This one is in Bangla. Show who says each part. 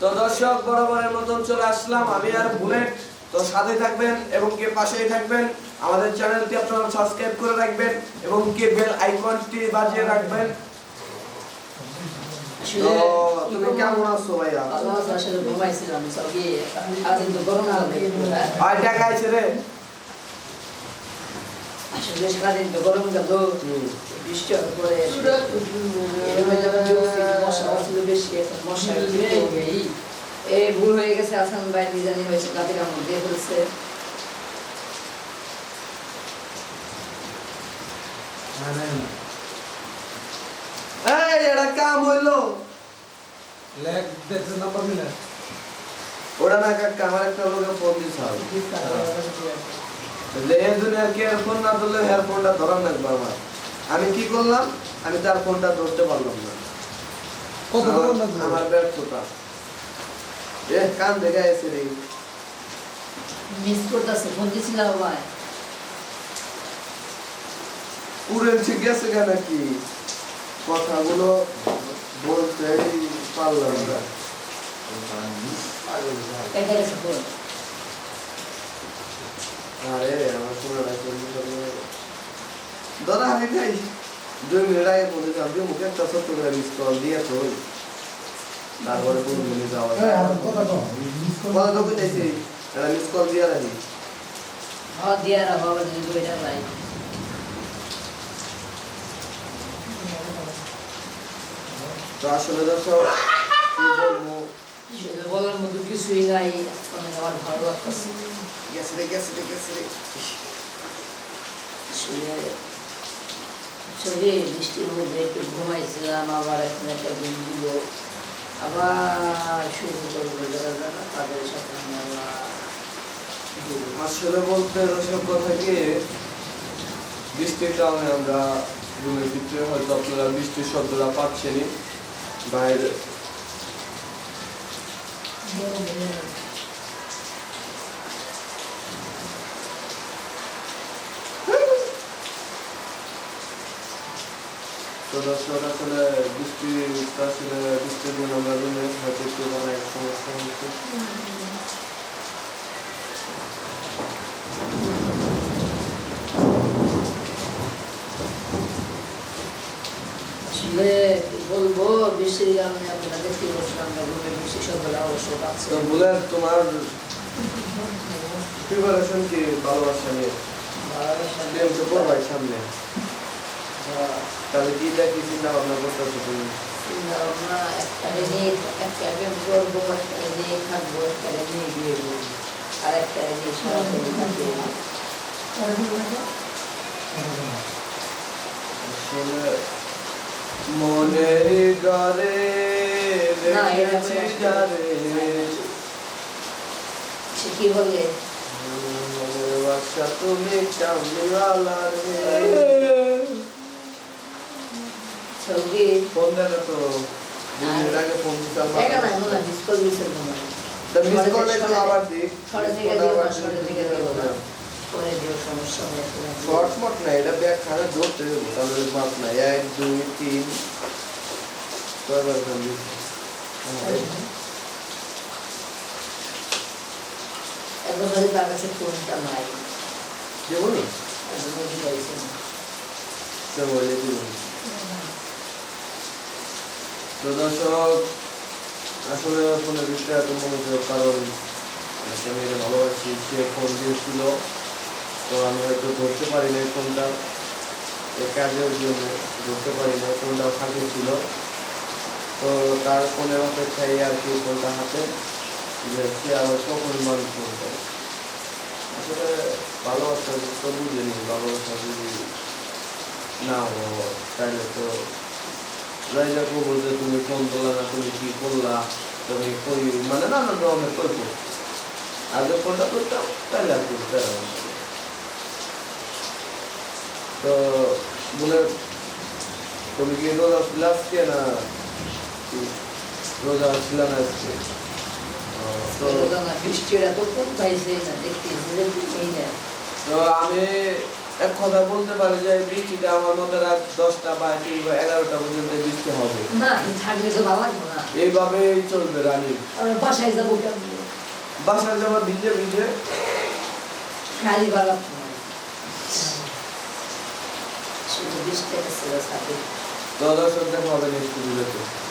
Speaker 1: তো দর্শক বরাবরের মতন চলে আসলাম। আমি আর বুলেট। তো সাথে থাকবেন এবং কে পাশেই থাকবেন আমাদের চ্যানেলটি আপনারা সাবস্ক্রাইব করে রাখবেন এবং কে বেল আইকনটি বাজিয়ে রাখবেন। তো তুমি কেমন আছো ভাইয়া?
Speaker 2: আসলে ঘুমাইছিলাম সবই আজ তো গরম লাগবে
Speaker 1: আর টাকা আছে রে।
Speaker 2: আসলে সারাদিন তো গরম গেল বৃষ্টি হওয়ার পরে এই ভুল হয়ে গেছে ভাই নিজানি হয়েছে গাতে কামড় দিয়ে ফেলছে
Speaker 1: এই এটা কাম হইল।
Speaker 3: লেগ দেখছে নাম্বার মিলে
Speaker 1: ওটা না কাকা আমার একটা লোকে ফোন দিছে। কে না ধরলে হেয়ার ফোনটা লাগবে আমার। আমি কি করলাম? আমি তার ফোনটা ধরতে পারলাম না।
Speaker 3: কত
Speaker 1: আমার- ব্যর্থতা। এ কান দেখে এসে রে।
Speaker 2: মিস করতেছে ফোন দিছিলাম ভাই
Speaker 1: ঠিক গেছে কেন কি কথাগুলো বলতেই পারলাম না। আরে আমার দাদা আমি খাই দুই মিনিট আগে বলে দিয়ে মুখে একটা ছোট্ট করে মিস কল দিয়ে তো তারপরে পুরো মিনিট যাওয়া
Speaker 3: কথা। মিস কল
Speaker 1: তো মিস কল দিয়ে রাখি।
Speaker 2: হ্যাঁ দিয়া রাখো আবার যদি
Speaker 1: তো আসলে দর্শক
Speaker 2: বলার মতো কিছুই নাই অনেক আমার ভালো লাগতেছে।
Speaker 1: গেছে রে গেছে রে গেছে রে।
Speaker 2: আসলে বৃষ্টির মধ্যে একটু ঘুমাইছিলাম আবার এখন একটা ঘুম দিল। আবার শুরু করব যারা যারা তাদের সাথে
Speaker 1: আসলে বলতে দর্শক কথা কি? বৃষ্টির কারণে আমরা রুমের ভিতরে হয়তো আপনারা বৃষ্টির শব্দটা পাচ্ছেনই। বাইরে। দর্শক আসলে বৃষ্টি আসলে বৃষ্টির দিন আমরা রুমে হয়তো একটু মানে সমস্যা হচ্ছে।
Speaker 2: কি বলব ঘুমে বৃষ্টি শব্দটা অবশ্য পাচ্ছি।
Speaker 1: তো বলে তোমার প্রিপারেশন কি ভালোবাসা নিয়ে? প্রেম তো করবাই সামনে। তাহলে কি দেখি চিন্তা ভাবনা করতেছো তুমি?
Speaker 2: একটা নিয়ে একটা করব একটা নিয়ে থাকব একটা নিয়ে বিয়ে করব। আর একটা নিয়ে সারাদিন থাকব।
Speaker 1: মনের
Speaker 2: সে কি বলে
Speaker 1: তুমি কামলিওয়ালা রে।
Speaker 2: ছবি
Speaker 1: ফোন দেন তো মিনিট আগে ফোন দিতাম
Speaker 2: নাই মনে হয় ডিসকল মনে হয়
Speaker 1: তা মিস করলে একটু আবার দিক
Speaker 2: শর্টের দিকে দিও না শর্টের দিকে দিও না পরে দিও সমস্যা হবে
Speaker 1: শর্ট মট না এটা তাহলে মাপ না? কয়বার
Speaker 2: তার কাছে ফোনটা নাই। না?
Speaker 1: সে বলে দিব। তো দর্শক, আসলে ফোনের বিষয়ে এত মনোযোগ, কারণ একটা মেয়েকে ভালোবাসি, সে ফোন দিয়েছিল। তো আমি হয়তো ধরতে পারি না ফোনটা। কাজের জন্য ধরতে পারি না ফোনটা ফাঁকে ছিল। তো তার ফোনের অপেক্ষায় আর কি ফোনটা হাতে যে সে আবার কখন মানুষ ফোন করে আসলে ভালোবাসা তো বুঝিনি, ভালোবাসা যদি না ও তাইলে তো রাইজা কো বলতে তুমি ফোন করলা না তুমি কি করলা তুমি কই মানে নানান রকমের করব আর যে ফোনটা করতাম তাইলে আর করতে। তো বলে তুমি কি রোজা ছিল আজকে না? রোজা ছিল না আজকে
Speaker 2: কোন
Speaker 1: তো আমি এক কথা বলতে পারি যে বৃষ্টিটা আমার মতে রাত দশটা বা কিংবা এগারোটা পর্যন্ত বৃষ্টি হবে। এইভাবেই চলবে রানী।
Speaker 2: বাসায় যাব
Speaker 1: বাসায় যাওয়া ভিজে ভিজে তো দর্শক দেখা হবে নেক্সট ভিডিওতে